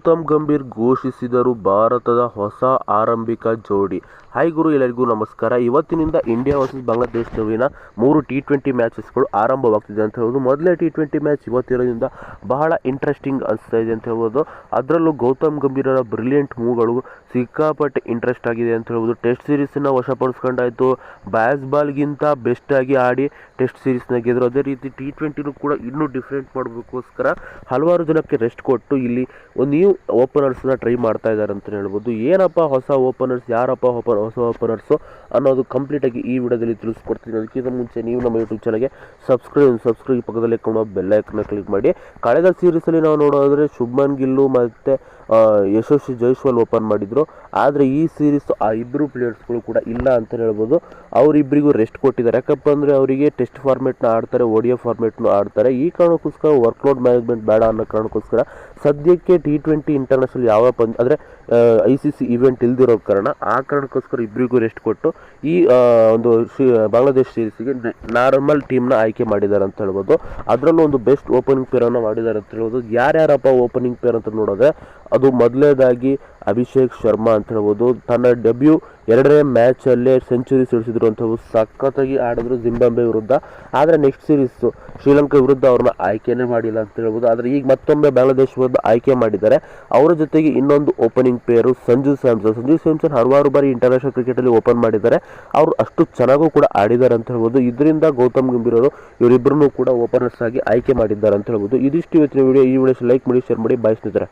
ಗೌತಮ್ ಗಂಭೀರ್ ಘೋಷಿಸಿದರು ಭಾರತದ ಹೊಸ ಆರಂಭಿಕ ಜೋಡಿ. ಹಾಯ್ ಗುರು, ಎಲ್ಲರಿಗೂ ನಮಸ್ಕಾರ. ಇವತ್ತಿನಿಂದ ಇಂಡಿಯಾ ವರ್ಸಸ್ ಬಾಂಗ್ಲಾದೇಶ ನಡುವಿನ ಮೂರು ಟಿ ಟ್ವೆಂಟಿ ಮ್ಯಾಚಸ್ಗಳು ಆರಂಭವಾಗ್ತಿದೆ ಅಂತ ಹೇಳ್ಬೋದು. ಮೊದಲೇ ಟಿ ಟ್ವೆಂಟಿ ಮ್ಯಾಚ್ ಇವತ್ತಿರೋದ್ರಿಂದ ಬಹಳ ಇಂಟ್ರೆಸ್ಟಿಂಗ್ ಅನಿಸ್ತಾ ಇದೆ ಅಂತ ಹೇಳ್ಬೋದು. ಅದರಲ್ಲೂ ಗೌತಮ್ ಗಂಭೀರರ ಬ್ರಿಲಿಯಂಟ್ ಮೂವ್ಗಳು ಸಿಕ್ಕಾಪಟ್ಟೆ ಇಂಟ್ರೆಸ್ಟ್ ಆಗಿದೆ ಅಂತ ಹೇಳ್ಬೋದು. ಟೆಸ್ಟ್ ಸೀರೀಸನ್ನ ವಶಪಡಿಸ್ಕೊಂಡಾಯಿತು. ಬ್ಯಾಸ್ ಬಾಲ್ಗಿಂತ ಬೆಸ್ಟ್ ಆಗಿ ಆಡಿ ಟೆಸ್ಟ್ ಸೀರೀಸ್ನ ಗೆದ್ರು. ಅದೇ ರೀತಿ ಟಿ ಟ್ವೆಂಟಿನೂ ಕೂಡ ಇನ್ನೂ ಡಿಫ್ರೆಂಟ್ ಮಾಡಬೇಕೋಸ್ಕರ ಹಲವಾರು ಜನಕ್ಕೆ ರೆಸ್ಟ್ ಕೊಟ್ಟು ಇಲ್ಲಿ ಒಂದು ನ್ಯೂ ಓಪನರ್ಸ್ನ ಟ್ರೈ ಮಾಡ್ತಾ ಇದ್ದಾರೆ ಅಂತಲೇ ಹೇಳ್ಬೋದು. ಏನಪ್ಪ ಹೊಸ ಓಪನರ್ಸ್ ಯಾರಪ್ಪ ಓಪನ್ ಹೊಸ ಓಪನರ್ಸು ಅನ್ನೋದು ಕಂಪ್ಲೀಟಾಗಿ ಈ ವಿಡಿಯೋದಲ್ಲಿ ತಿಳಿಸ್ಕೊಡ್ತೀನಿ. ಅದಕ್ಕಿಂತ ಮುಂಚೆ ನೀವು ನಮ್ಮ ಯೂಟ್ಯೂಬ್ ಚಾನಲ್ಗೆ ಸಬ್ಸ್ಕ್ರೈಬ್ ಸಬ್ಸ್ಕ್ರೈಬ್ ಪಕ್ಕದಲ್ಲಿ ಕಾಣುವ ಬೆಲ್ಲೈಕನ್ನ ಕ್ಲಿಕ್ ಮಾಡಿ. ಕಳೆದ ಸೀರೀಸಲ್ಲಿ ನಾವು ನೋಡೋದ್ರೆ ಶುಭ್ಮನ್ ಗಿಲ್ಲು ಮತ್ತು ಯಶಸ್ವಿ ಜೈಸ್ವಾಲ್ ಓಪನ್ ಮಾಡಿದರು. ಆದರೆ ಈ ಸೀರೀಸ್ ಆ ಇಬ್ಬರು ಪ್ಲೇಯರ್ಸ್ಗಳು ಕೂಡ ಇಲ್ಲ ಅಂತ ಹೇಳ್ಬೋದು. ಅವರಿಬ್ಬರಿಗೂ ರೆಸ್ಟ್ ಕೊಟ್ಟಿದ್ದಾರೆ. ಯಾಕಪ್ಪ ಅಂದರೆ ಅವರಿಗೆ ಟೆಸ್ಟ್ ಫಾರ್ಮೆಟ್ನ ಆಡ್ತಾರೆ ಓಡಿಯೋ ಫಾರ್ಮೆಟ್ನು ಆಡ್ತಾರೆ. ಈ ಕಾರಣಕ್ಕೋಸ್ಕರ ವರ್ಕ್ಲೋಡ್ ಮ್ಯಾನೇಜ್ಮೆಂಟ್ ಬೇಡ ಅನ್ನೋ ಕಾರಣಕ್ಕೋಸ್ಕರ ಸದ್ಯಕ್ಕೆ ಟಿ ಟ್ವೆಂಟಿ ಇಂಟರ್ನ್ಯಾಷನಲ್ ಯಾವ ಪಂದ್ ಅಂದರೆ ಐ ಸಿ ಸಿ ಇವೆಂಟ್ ಇಲ್ದಿರೋ ಕಾರಣ ಆ ಕಾರಣಕ್ಕೋಸ್ಕರ ಇಬ್ಬರಿಗೂ ರೆಸ್ಟ್ ಕೊಟ್ಟು ಈ ಒಂದು ಬಾಂಗ್ಲಾದೇಶ್ ಸೀರೀಸ್ಗೆ ನಾರ್ಮಲ್ ಟೀಮ್ನ ಆಯ್ಕೆ ಮಾಡಿದ್ದಾರೆ ಅಂತ ಹೇಳ್ಬೋದು. ಅದರಲ್ಲೂ ಒಂದು ಬೆಸ್ಟ್ ಓಪನಿಂಗ್ ಪೇರನ್ನು ಮಾಡಿದ್ದಾರೆ ಅಂತ ಹೇಳ್ಬೋದು. ಯಾರ್ಯಾರಪ್ಪ ಓಪನಿಂಗ್ ಪೇರ್ ಅಂತ ನೋಡಿದ್ರೆ, ಅದು ಮೊದಲನೇದಾಗಿ ಅಭಿಷೇಕ್ ಶರ್ಮಾ ಅಂತ ಹೇಳ್ಬೋದು. ತನ್ನ ಡೆಬ್ಯೂ ಎರಡನೇ ಮ್ಯಾಚಲ್ಲೇ ಸೆಂಚುರಿ ಸಿಡಿಸಿದ್ರು ಅಂತ ಹೇಳ್ಬೋದು. ಸಖತ್ತಾಗಿ ಆಡಿದ್ರು ಜಿಂಬಾಬ್ವೆ ವಿರುದ್ಧ. ಆದರೆ ನೆಕ್ಸ್ಟ್ ಸೀರೀಸು ಶ್ರೀಲಂಕಾ ವಿರುದ್ಧ ಅವ್ರನ್ನ ಆಯ್ಕೆನೇ ಮಾಡಿಲ್ಲ ಅಂತ ಹೇಳ್ಬೋದು. ಆದರೆ ಈಗ ಮತ್ತೊಮ್ಮೆ ಬಾಂಗ್ಲಾದೇಶ ವಿರುದ್ಧ ಆಯ್ಕೆ ಮಾಡಿದ್ದಾರೆ. ಅವರ ಜೊತೆಗೆ ಇನ್ನೊಂದು ಓಪನಿಂಗ್ ಪೇರು ಸಂಜು ಸ್ಯಾಮ್ಸನ್. ಸಂಜು ಸ್ಯಾಮ್ಸನ್ ಹಲವಾರು ಬಾರಿ ಇಂಟರ್ನ್ಯಾಷನಲ್ ಕ್ರಿಕೆಟಲ್ಲಿ ಓಪನ್ ಮಾಡಿದ್ದಾರೆ. ಅವರು ಅಷ್ಟು ಚೆನ್ನಾಗೂ ಕೂಡ ಆಡಿದ್ದಾರೆ ಅಂತ ಹೇಳ್ಬೋದು. ಇದರಿಂದ ಗೌತಮ್ ಗಂಭೀರ್ ಅವರು ಇವರಿಬ್ಬರನ್ನು ಕೂಡ ಓಪನರ್ಸ್ ಆಗಿ ಆಯ್ಕೆ ಮಾಡಿದ್ದಾರೆ ಅಂತ ಹೇಳ್ಬೋದು. ಇದಿಷ್ಟು ಇವತ್ತಿನ ವಿಡಿಯೋ ಈ ವಿಡಿಯೋ ಲೈಕ್ ಮಾಡಿ ಶೇರ್ ಮಾಡಿ. ಬಾಯ್